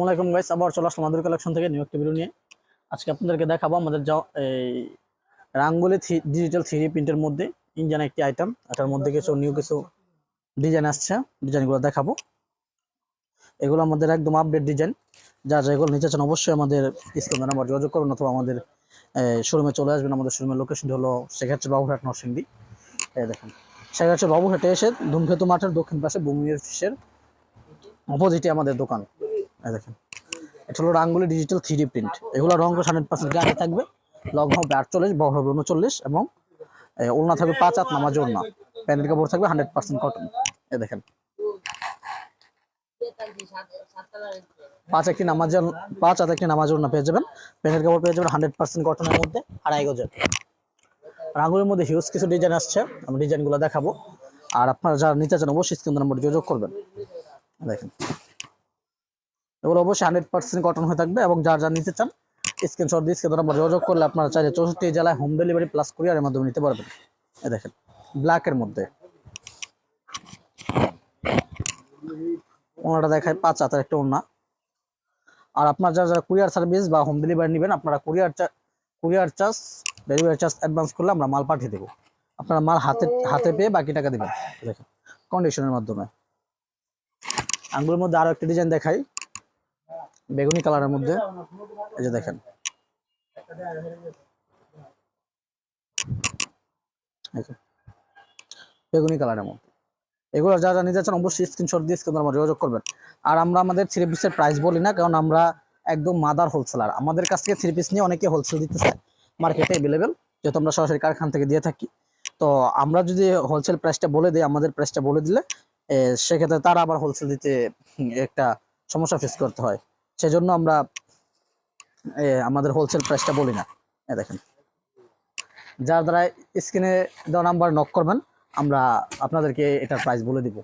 আসসালামু আলাইকুম গাইস আবার চলে আসলাম আমাদের কালেকশন থেকে নিউ একটা ভিডিও নিয়ে। আজকে আপনাদেরকে দেখাবো আমাদের যা এই রাঙ্গুলি ডিজিটাল থ্রি প্রিন্টের মধ্যে ইঞ্জিন একটি আইটেম এটার মধ্যে কিছু নিউ কিছু ডিজাইন আসছে ডিজাইনগুলো দেখাবো। এগুলো আমাদের একদম আপডেট ডিজাইন যা যেগুলো নিচে চান অবশ্যই আমাদের স্ক্রিন নাম্বার যোগাযোগ করবেন অথবা আমাদের শোরুমে চলে আসবেন, আমাদের শোরুমের লোকেশনটি হলো শেখাচ্ছে বাবুঘাট নরসিংদী। এই দেখেন, শেখাচ্ছে বাবুঘাটে এসে ধূমকেতু মাঠের দক্ষিণ পাশে ভূমির ফিসের অপোজিটে আমাদের দোকান। দেখেন। এটা হলো রাঙ্গুলি ডিজিটাল থ্রি প্রিন্ট এগুলো রঙ হান্ড্রেড পার্সেন্ট গ্যারান্টি থাকবে। লং হবে আটচল্লিশ, বড় হবে উনচল্লিশ এবং ওড়না থাকবে পাঁচ হাত নামাজ ওড়না প্যান্টের কাপড় থাকবে হান্ড্রেড পার্সেন্ট কটন এ দেখেন। পাঁচ একটি নামাজ পাঁচ হাত একটি নামাজ ওড়না পেয়ে যাবেন। প্যান্টের কাপড় পেয়ে যাবেন হান্ড্রেড পার্সেন্ট কটনের মধ্যে, আড়াই গজের। রাঙ্গুলির মধ্যে হিউজ কিছু ডিজাইন আসছে। আমি ডিজাইনগুলো দেখাবো। আর আপনারা যারা নিতে চান, অবশ্যই স্ক্রিন নাম্বার যোগাযোগ করবেন। দেখেন। এগুলো অবশ্যই হান্ড্রেড পার্সেন্ট কটন হয়ে থাকবে এবং যার যা নিতে চান স্ক্রিনশট দিয়ে স্ক্রিন নাম্বার যোগাযোগ করলে আপনারা চাইলে চৌষট্টি জেলায় হোম ডেলিভারি প্লাস কুরিয়ারের মাধ্যমে নিতে পারবেন। দেখেন ব্ল্যাকের মধ্যে। ওনাটা দেখায় পাঁচ হাতের একটা ওনা আর আপনার যারা যারা কুরিয়ার সার্ভিস বা হোম ডেলিভারি নেবেন, আপনারা courier courier charge delivery charge advance করলে আমরা মাল পাঠিয়ে দেবো। আপনারা মাল হাতে হাতে পেয়ে বাকি টাকা দেবেন। দেখেন কন্ডিশনের মাধ্যমে। আঙ্গুলের মধ্যে আরও একটা ডিজাইন দেখাই। বেগুনি কালারের মধ্যে। এই যে দেখেন। বেগুনি কালারের মধ্যে। এগুলো যা যা নিতে চান অবশ্যই স্ক্রিনশট দিয়ে স্ক্রিন আমার যোগাযোগ করবেন। আর আমরা আমাদের থ্রি পিসের প্রাইস বলি না, কারণ আমরা একদম মাদার হোলসেলার আমাদের কাছ থেকে থ্রি পিস নিয়ে অনেকে হোলসেল দিতে দিতেছে মার্কেটে অ্যাভেলেবেল যেহেতু আমরা সরাসরি কারখানা থেকে দিয়ে থাকি। তো আমরা যদি হোলসেল প্রাইসটা বলে দিই, আমাদের প্রাইসটা বলে দিলে সেক্ষেত্রে তারা আবার হোলসেল দিতে একটা সমস্যা ফেস করতে হয়। সেজন্য আমরা আমাদের হোলসেল প্রাইসটা বলি না। এ দেখেন। যার দ্বারা স্ক্রিনে দেওয়া নাম্বার নক করবেন, আমরা আপনাদেরকে এটার প্রাইস বলে দিব।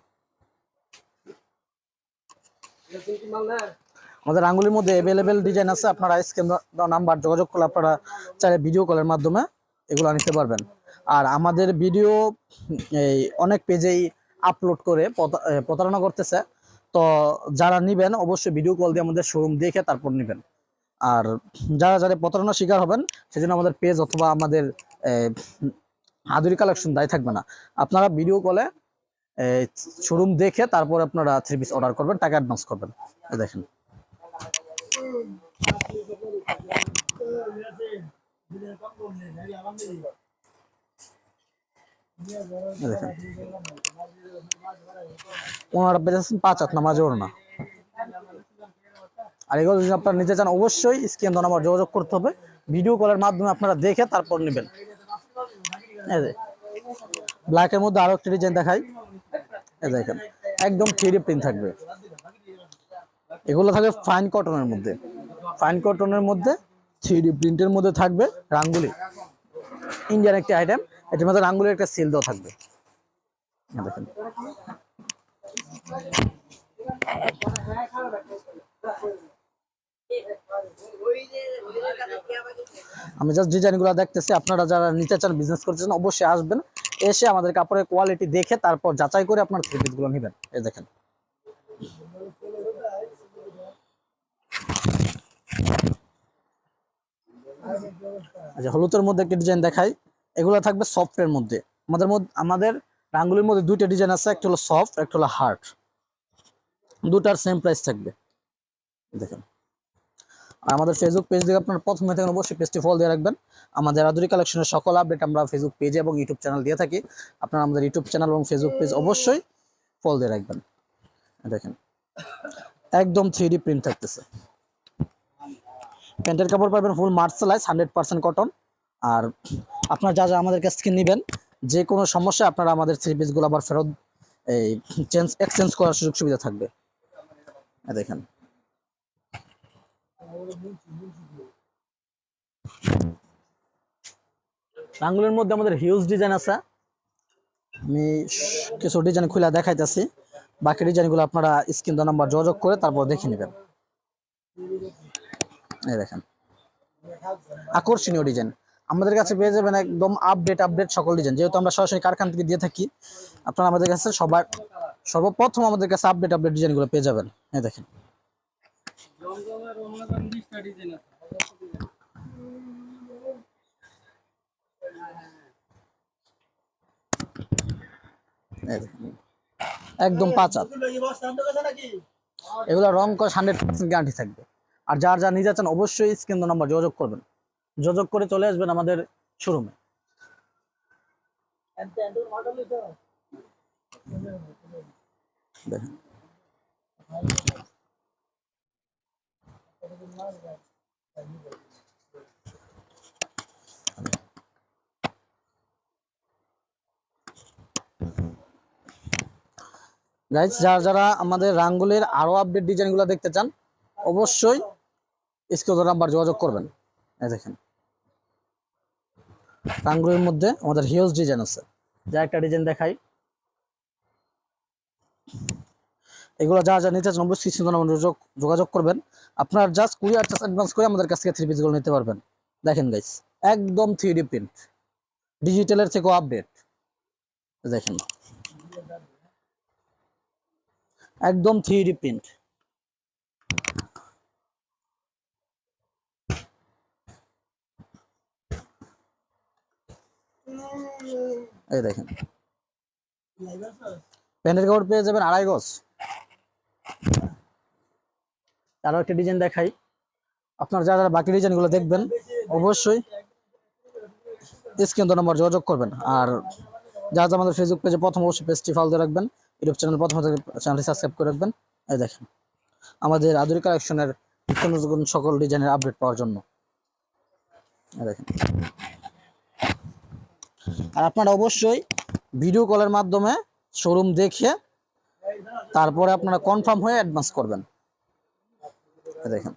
আমাদের আঙ্গুলির মধ্যে অ্যাভেলেবেল ডিজাইন আছে, আপনারা স্ক্রিন দেওয়া নাম্বার যোগাযোগ করলে আপনারা চাইলে ভিডিও কলের মাধ্যমে এগুলো নিতে পারবেন। আর আমাদের ভিডিও এই অনেক পেজেই আপলোড করে প্রতা- প্রতারণা করতেছে। তো যারা নিবেন, অবশ্যই ভিডিও কল দিয়ে আমাদের শোরুম দেখে তারপর নেবেন। আর যারা যারা প্রতারণার শিকার হবেন, সেজন্য আমাদের পেজ অথবা আমাদের হাদুরি কালেকশন দায়ী থাকবে না। আপনারা ভিডিও কলে শোরুম দেখে তারপর আপনারা থ্রি পিস অর্ডার করবেন, টাকা অ্যাডভান্স করবেন। দেখেন। দেখেন ওনারা পেয়েছেন পাঁচ হাত নামাজ না। আর এগুলো যদি আপনারা নিতে চান, অবশ্যই স্ক্রিন নাম্বার যোগাযোগ করতে হবে। ভিডিও কলের মাধ্যমে আপনারা দেখে তারপর নেবেন। এই ব্ল্যাকের মধ্যে আরও একটা ডিজাইন দেখাই। দেখেন একদম থ্রি প্রিন্ট থাকবে। এগুলো থাকবে ফাইন কটনের মধ্যে। ফাইন কটনের মধ্যে থ্রি প্রিন্টের মধ্যে থাকবে রাঙ্গুলি। ইন্ডিয়ান একটি আইটেম এটার মধ্যে রাঙ্গুলির একটা সিল দেওয়া থাকবে। দেখেন। আমি জাস্ট ডিজাইনগুলো দেখতেছি। আপনারা যারা নিতে চান বিজনেস করতে চান, অবশ্যই আসবেন। এসে আমাদের কাপড়ের কোয়ালিটি দেখে তারপর যাচাই করে আপনার থ্রি পিসগুলো নেবেন। এই দেখেন। হলুদের মধ্যে একটা ডিজাইন দেখাই। এগুলো থাকবে সফটের মধ্যে। আমাদের মধ্যে, আমাদের রাঙ্গুলির মধ্যে দুইটা ডিজাইন আছে, একটা হলো সফট, একটা হলো হার্ড। দুটার সেম প্রাইস থাকবে। দেখেন। আর আমাদের ফেসবুক পেজ থেকে আপনার প্রথমে থেকে অবশ্যই পেজটি ফলো দিয়ে রাখবেন। আমাদের আধুনিক কালেকশনের সকল আপডেট আমরা ফেসবুক পেজে এবং ইউটিউব চ্যানেল দিয়ে থাকি। আপনারা আমাদের ইউটিউব চ্যানেল এবং ফেসবুক পেজ অবশ্যই ফলো দিয়ে রাখবেন। দেখেন। একদম থ্রি প্রিন্ট থাকতেছে। প্যান্টের কাপড় পাবেন full mercerise hundred percent cotton আর আপনার যা যা আমাদের কাছ থেকে নেবেন, যে কোনো সমস্যা আপনারা আমাদের থ্রি পিসগুলো আবার ফেরত, এই চেঞ্জ এক্সচেঞ্জ করার সুযোগ সুবিধা থাকবে। দেখেন। আঙ্গুলের মধ্যে আমাদের হিউজ ডিজাইন আছে। আমি কিছু ডিজাইন খুলে দেখাইতেছি। বাকি ডিজাইনগুলো আপনারা স্ক্রিন নাম্বার যোগাযোগ করে তারপর দেখে নেবেন। দেখেন। আকর্ষণীয় ডিজাইন আমাদের কাছে পেয়ে যাবেন একদম আপডেট আপডেট সকল ডিজাইন যেহেতু আমরা সরাসরি কারখানা থেকে দিয়ে থাকি, আপনারা আমাদের কাছে সবার, সর্বপ্রথম আমাদের কাছে আপডেট আপডেট ডিজাইনগুলো পেয়ে যাবেন। এই দেখেন। একদম পাঁচ হাত। এগুলো রং কস হান্ড্রেড পার্সেন্ট গ্যারান্টি থাকবে। আর যার যা নিয়ে যাচ্ছেন অবশ্যই স্ক্রিন নাম্বার যোগাযোগ করবেন। যোগাযোগ করে চলে আসবেন আমাদের শোরুমে। দেখেন। গাইজ যারা যারা আমাদের রাঙ্গুলির আরও আপডেট ডিজাইনগুলো দেখতে চান, অবশ্যই স্ক্রিন নাম্বার যোগাযোগ করবেন। এই দেখেন। রাঙ্গুলির মধ্যে আমাদের হিউজ ডিজাইন আছে। যা একটা ডিজাইন দেখাই। এগুলো যা যা নিতে নাম্বার যোগাযোগ- যোগাযোগ করবেন। আপনার জাস্ট কুড়ি আট অ্যাডভান্স করে আমাদের কাছ থেকে থ্রি পিসগুলো নিতে পারবেন। দেখেন গাইস একদম থ্রি ডি প্রিন্ট ডিজিটালের থেকেও আপডেট দেখেন। একদম থ্রি ডি প্রিন্ট এই দেখেন। প্যান্টের কাপড় পেয়ে যাবেন আড়াই গজ। আরও একটা ডিজাইন দেখাই। আপনার যারা যারা বাকি ডিজাইনগুলো দেখবেন, অবশ্যই স্ক্রিন নম্বর যোগাযোগ করবেন। আর যারা যারা আমাদের ফেসবুক পেজে প্রথম অবশ্যই পেজটি ফলো রাখবেন। ইউটিউব চ্যানেল প্রথম চ্যানেলটি সাবস্ক্রাইব করে রাখবেন। এই দেখেন, আমাদের আধুনিক কালেকশনের সকল ডিজাইনের আপডেট পাওয়ার জন্য। দেখেন। আর আপনারা অবশ্যই ভিডিও কলের মাধ্যমে শোরুম দেখে তারপরে আপনারা কনফার্ম হয়ে অ্যাডভান্স করবেন। দেখেন।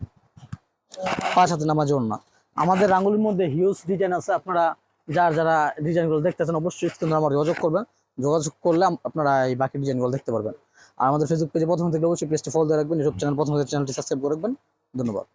পাঁচ হাতে নামাজ না আমাদের রাঙ্গুলির মধ্যে হিউজ ডিজাইন আছে। আপনারা যার যারা ডিজাইনগুলো দেখতে চান অবশ্যই স্ক্রিনে আমার যোগাযোগ করবেন। যোগাযোগ করলে আপনারা এই বাকি ডিজাইনগুলো দেখতে পারবেন। আর আমাদের ফেসবুক পেজে প্রথম থেকে অবশ্যই পেজটি ফলো দিয়ে রাখবেন। ইউটিউব চ্যানেল প্রথম থেকে চ্যানেলটি সাবস্ক্রাইব করে রাখবেন। ধন্যবাদ।